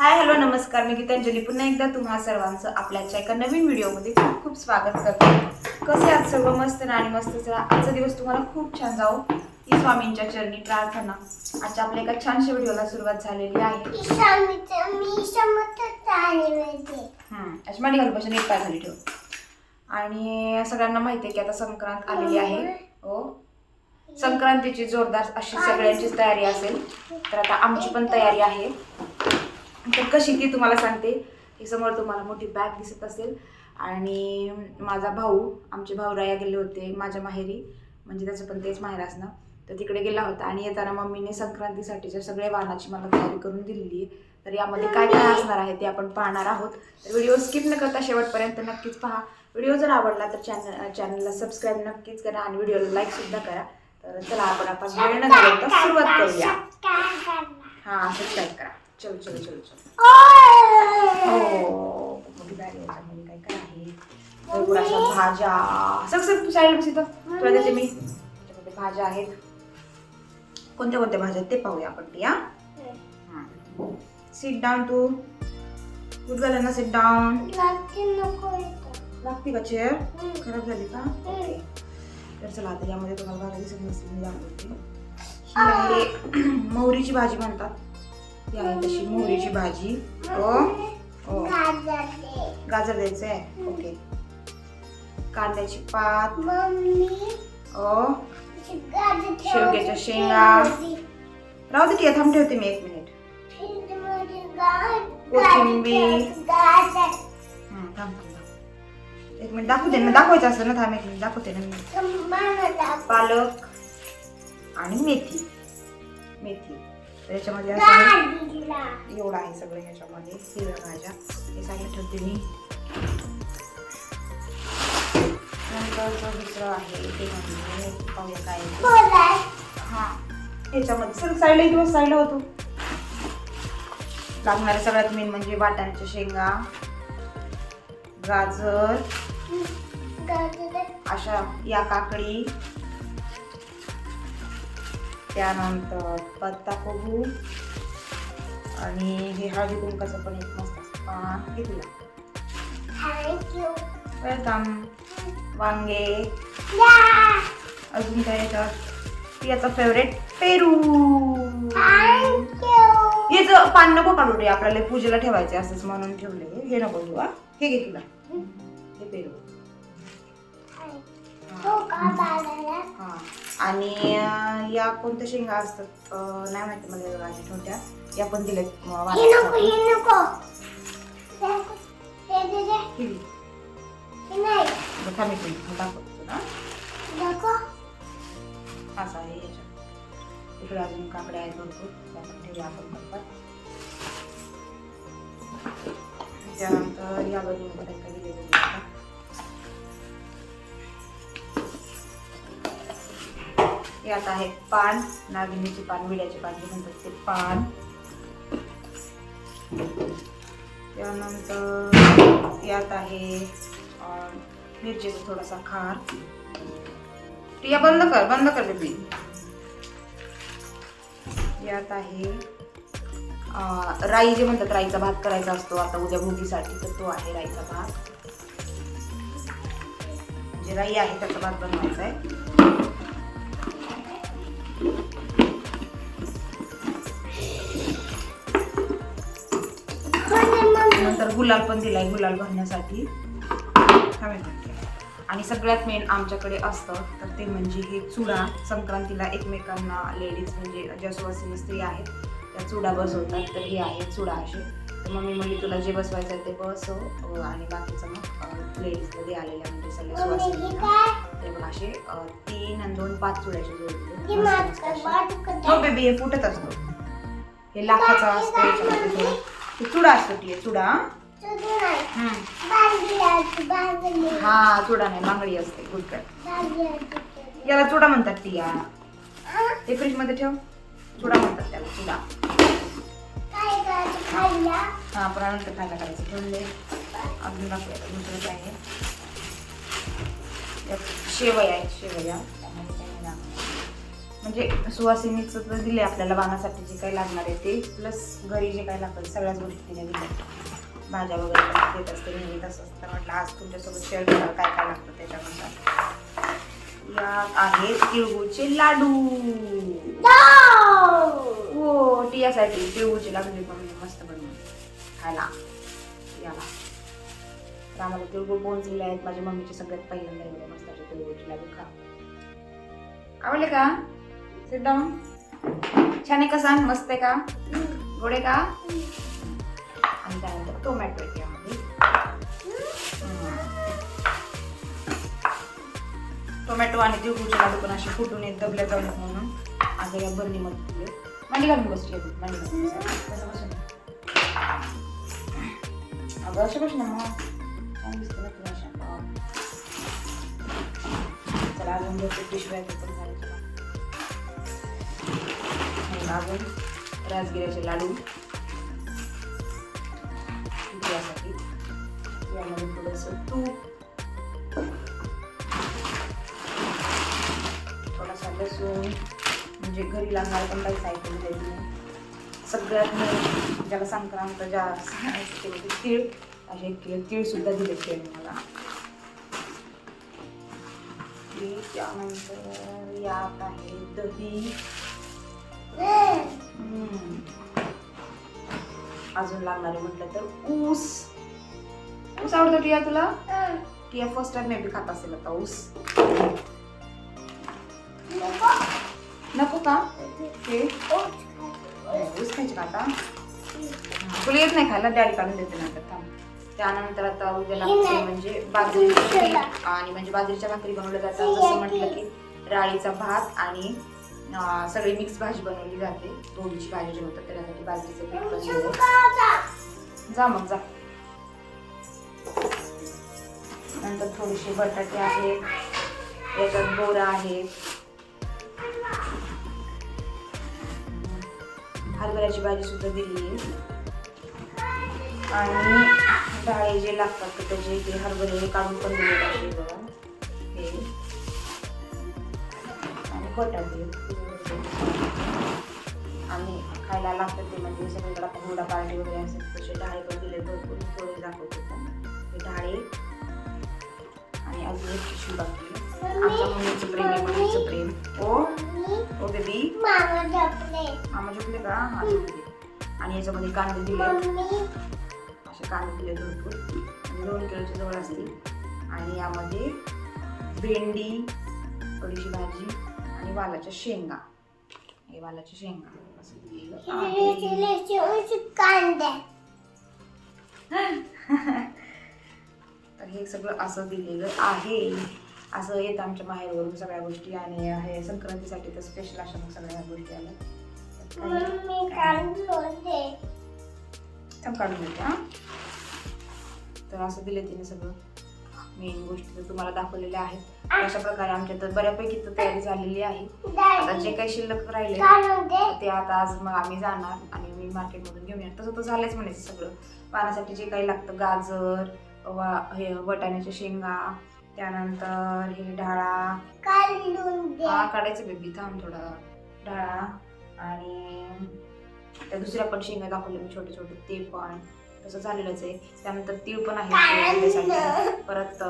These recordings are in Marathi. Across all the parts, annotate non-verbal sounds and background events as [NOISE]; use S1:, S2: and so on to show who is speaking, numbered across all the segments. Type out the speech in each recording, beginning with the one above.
S1: हाय हॅलो नमस्कार. मी गीतांजली. पुन्हा एकदा तुम्हा सर्वांचं आपल्याच्या एका नवीन व्हिडिओमध्ये खूप खूप स्वागत करते. कसे आहात सर्व? मस्त ना आणि मस्त चला. आजचा दिवस तुम्हाला खूप छान जाओ ही स्वामींच्या चरणी प्रार्थना. आजच्या आपल्या एका छानशा व्हिडिओला सुरुवात झालेली आहे. अशी मांडी घालून बसून एक पाय खाली ठेव. आणि सगळ्यांना माहिती आहे की आता संक्रांत आलेली आहे. हो. संक्रांतीची जोरदार अशी सगळ्यांचीच तयारी असेल. तर आता आमची पण तयारी आहे. तर कशी ती तुम्हाला सांगते. ही समोर तुम्हाला मोठी बॅग दिसत असेल. आणि माझा भाऊ आमचे भाऊराया गेले होते माझ्या माहेरी. म्हणजे त्याचं पण तेच माहेर असणं. तर तिकडे गेला होता आणि येताना मम्मीने संक्रांतीसाठीच्या सगळ्या वाहनाची मला तयारी करून दिलेली आहे. तर यामध्ये काय काय असणार आहे ते आपण पाहणार आहोत. तर व्हिडिओ स्किप न करता शेवटपर्यंत नक्कीच पहा. व्हिडिओ जर आवडला तर चॅनल चॅनलला सबस्क्राईब नक्कीच करा आणि व्हिडिओला लाईक सुद्धा करा. तर चला आपण आपण वेळ न घालवता सुरुवात करूया. हां सबस्क्राईब करा. चलो चलो चलो चलो. हो. खूप मोठी बॅग आहे याच्यामध्ये काय काय आहे? भरपूर अशा भाज्या. सग सग तू साईड बस इथं. तुला देते मी. त्याच्यामध्ये भाज्या आहेत. कोणत्या कोणत्या भाज्या आहेत ते पाहूया आपण ती हा? सीट डाऊन तू. गुड झालं ना सीट डाऊन. लागते का चेअर. खराब झाली का? तर चला आता यामध्ये तुम्हाला दिसत नसतील मी दाखवते ही आहे [CLEARS THROAT] मोहरीची भाजी म्हणतात. ही आहे तशी मोहरीची भाजी हो हो
S2: गाजर दे.
S1: गाजर द्यायचं आहे ओके कांद्याची पात ओ
S2: ठेव.
S1: शेवग्याच्या शेंगा. राहू दे की थांब ठेवते मी एक मिनिट कोथिंबीर. हं, थांब थांब. एक मिनिट दाखवते ना दाखवायचं असतं ना थांब एक मिनिट दाखवते ना मी. पालक आणि मेथी मेथी याच्यामध्ये असं. एवढं आहे सगळं ह्याच्यामध्ये हिरव्या भाज्या हे साईडला ठेवते मी नंतरचं दुसरं आहे ते म्हणजे पाहूया काय. हा ह्याच्यामध्ये सर साईडला एक दिवस साईडला होतो लागणारे सगळ्यात मेन म्हणजे वाटाण्याच्या शेंगा गाजर. अशा या काकडी त्यानंतर पत्ता कोबू आणि हे हळदी कुंकाचं पण एक मस्त पान तुला
S2: Thank you.
S1: वेलकम वांगे. अजून काय येतात याचा फेवरेट पेरू. याचं पान नको काढू रे आपल्याला पूजेला ठेवायचे असंच म्हणून ठेवले हे नको घेऊ हा हे घे तुला हे पेरू
S2: हो?
S1: हा आणि या कोणत्या शेंगा असतात? नाही माहिती मला भाजी छोट्या या पण दिल्यात दाखवते असं आहे याच्यात. इकडे अजून काकड्या आहेत भरपूर. त्या पण ठेवल्या आपण त्यानंतर या बाजूने काय काय यात आहे पान. नागिनीचे पान विड्याचे पान जे म्हणतात ते पान. त्यानंतर यात आहे मिरचीचा थोडासा खार. प्रिया बंद कर बंद कर बेबी यात आहे राई जे म्हणतात राईचा भात करायचा असतो आता उद्या भोगीसाठी तर तो आहे राईचा भात. म्हणजे राई आहे त्याचा भात बनवायचा आहे.
S2: मम्मी
S1: नंतर गुलाल पण दिलाय गुलाल भरण्यासाठी. आणि सगळ्यात मेन आमच्याकडे असतं तर ते म्हणजे हे चुडा. संक्रांतीला एकमेकांना लेडीज म्हणजे ज्या सुवासिनी स्त्री आहेत त्या चुडा बसवतात तर हे आहे चुडा असे. तर मम्मी म्हणजे तुला जे बसवायचं आहे ते बसव अं, आणि बाकीचं मग लेडीजला दे आलेल्या म्हणजे सगळ्या
S2: मम्मी हे
S1: सुवासिनींना.
S2: काय
S1: ते बघ असे तीन आणि दोन पाच चुड्याचे जोडले.
S2: बाजूकडे.
S1: हो बेबी हे फुटत असतो. हे लाखाचा असतो हे चुडा असतो ती चुडा. हा?
S2: आहे.
S1: हा चुडा नाही बांगडी असते गुड काय
S2: बांगडी आहे तुझं.
S1: याला चुडा म्हणतात ती या? ते फ्रीजमध्ये ठेव चुडा म्हणतात त्याला चुडा? हा आपण नंतर खायला करायचं ठेवले अजून आता दुसरं काय आहे शेवया आहेत शेवया. म्हणजे सुवासिनीचं दिले आपल्याला वाहनासाठी जे काही लागणार आहे ते प्लस घरी जे काही लागतं सगळ्याच गोष्टी तिने दिल्या भाज्या वगैरे पण देत असते नेहमी तसंच तर म्हटलं आज तुमच्यासोबत शेअर करायला काय काय लागतं त्याच्यानुसार यात आहेत तिळगुळचे लाडू. हो टियासाठी तिळगुळचे लाडू मी पण मस्त बनवून खायला. याला. तर आम्हाला तिळगुळ पोहोचलेले आहेत. माझ्या मम्मीचे सगळ्यात पहिल्यांदा एवढे मस्त असे तिळगुळचे लाडू खा. आवडले का? डाऊन छान आहे का सांग? मस्त आहे का? गोड का? आणि त्यानंतर टोमॅटो यामध्ये टोमॅटो आणि तिळगुळचे लाडू पण असे फुटून येत दबल्या जाऊन म्हणून. आता या बरणीमध्ये दिले मांडी घालून बसली आहे मांडी घालून बस. अगं असे बस ना मग. छान दिसते ना तुला अशा? चला अजून भरपूर पिशव्या पण झाले चला. अजून राजगिऱ्याचे लाडू. थोडंसं तूप थोडासा लसूण म्हणजे घरी लागणार पण काही साहित्य नाही. सगळ्यात मेन ज्याला संक्रांत ज्या तीळ असे एक किलो तीळ सुद्धा दिले त्यांनी मला. तीळ, त्यानंतर यात आहे दही. अजून लागणारे म्हटलं तर ऊस. ऊस आवडतो टिया तुला? Tia first time may be खात असेल आता ऊस. नको. का? ते ऊस खायचे का आता? तुला येत नाही खायला डॅडी काढून देते नंतर थांब. त्यानंतर आता उद्या लागते म्हणजे बाजरीचं पीठ आणि म्हणजे बाजरीच्या भाकरी बनवल्या जातात. जसं म्हटलं की. राळीचा भात आणि सगळी मिक्स भाजी बनवली जाते. दोन्हीची भाजी जे होतं त्याच्यासाठी बाजरीचं पीठ बनवलं जा मग जा. नंतर थोडेसे बटाटे आहेत याच्यात बोरा आहे. हरभऱ्याची भाजी सुद्धा दिली. आणि डाळे जे लागतात तर त्याचे ते हरभरे काढून पण दिले पाहिजे बघा. हे. आणि बटाटे आणि खायला लागतात ते म्हणजे सगळीकडे आता पार्टी वगैरे असतात तसे डाळे पण दिले भरपूर. थोडे दाखवते पण. ते डाळे. आणि अजून एक पिशवी बाकी. आमच्या मम्मीचं प्रेम आहे मम्मीचं प्रेम. ओ ओ बेबी.
S2: मामा झोपले.
S1: का? हा झोपले. आणि याच्यामध्ये कांदे दिले असे कांदे दिले भरपूर. आणि दोन किलोच्या जवळ असतील. आणि यामध्ये भेंडी थोडीशी भाजी आणि वालाच्या शेंगा. हे वालाच्या शेंगा. असं.
S2: कांदे. [LAUGHS]
S1: हे सगळं असं दिलेलं आहे. असं येतं आमच्या माहेरवरून सगळ्या गोष्टी आणि हे संक्रांतीसाठी तर स्पेशल अशा मग सगळ्या गोष्टी आल्या. काढून हा. तर असं दिले तिने सगळं. मेन गोष्टी तर तुम्हाला दाखवलेल्या आहेत अशा प्रकारे आमच्या तर बऱ्यापैकी तर तयारी झालेली आहे. आता जे काही शिल्लक राहिले ते आता आज मग आम्ही जाणार आणि मी मार्केटमधून घेऊन येणार. तसं तर झालंच म्हणायचं सगळं. पाण्यासाठी जे काही लागतं गाजर वा हे वाटाण्याच्या शेंगा त्यानंतर हे डाळा. हा काढायचं बेबी थांब थोडा. डाळा आणि त्या दुसऱ्या पण शेंगा दाखवल्या मी छोटे छोटे ते पण. तसं झालेलंच आहे. त्यानंतर तीळ पण आहे. परत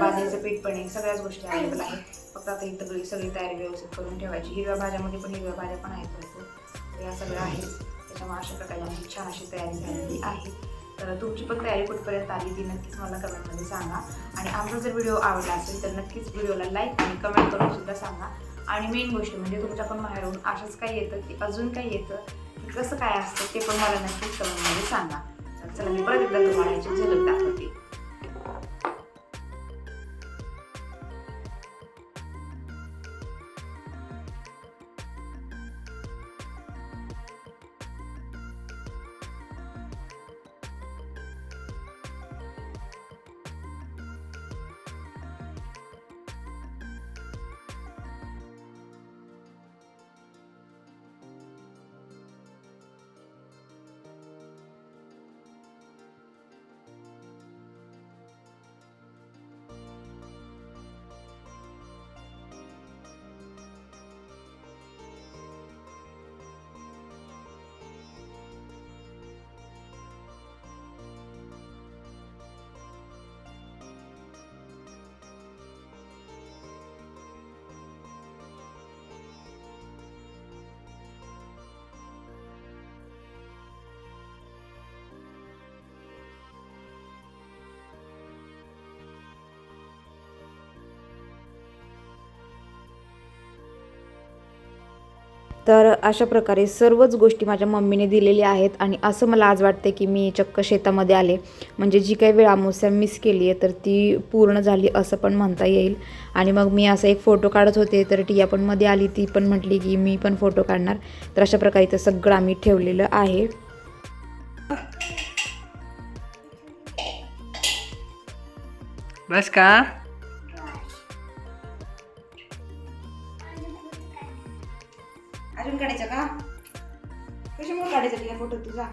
S1: बाजरीचं पीठ पण आहे. सगळ्याच गोष्टी अवेलेबल आहेत. फक्त आता ही सगळी सगळी तयारी व्यवस्थित करून ठेवायची. हिरव्या भाज्यामध्ये पण हिरव्या भाज्या पण आहेत भरपूर. या सगळ्या आहेत. त्याच्यामुळे अशा प्रकारे आमची छान अशी तयारी झालेली आहे. तर तुमची पण तयारी कुठपर्यंत आली ती नक्कीच मला कमेंटमध्ये सांगा. आणि आमचा जर व्हिडिओ आवडला असेल तर नक्कीच व्हिडिओला लाईक आणि कमेंट करून सुद्धा सांगा. आणि मेन गोष्ट म्हणजे तुमच्या पण बाहेरून असंच काय येतं की अजून काय येतं की कसं काय असतं ते पण मला नक्कीच कमेंटमध्ये सांगा. तर चला मी परत एकदा तुम्हाला याची झलक दाखवते. तर अशा प्रकारे सर्वच गोष्टी माझ्या मम्मीने दिलेल्या आहेत आणि असं मला आज वाटते की मी चक्क शेतामध्ये आले. म्हणजे जी काही वेळ अमावस्या मिस केली आहे तर ती पूर्ण झाली असं पण म्हणता येईल. आणि मग मी असा एक फोटो काढत होते तर टिया पण मध्ये आली ती पण म्हटली की मी पण फोटो काढणार. तर अशा प्रकारे इथं सगळं आम्ही ठेवलेलं आहे.
S3: बस का?
S1: पण काढायचा का? कशामुळे काढायचा फोटो तुझा?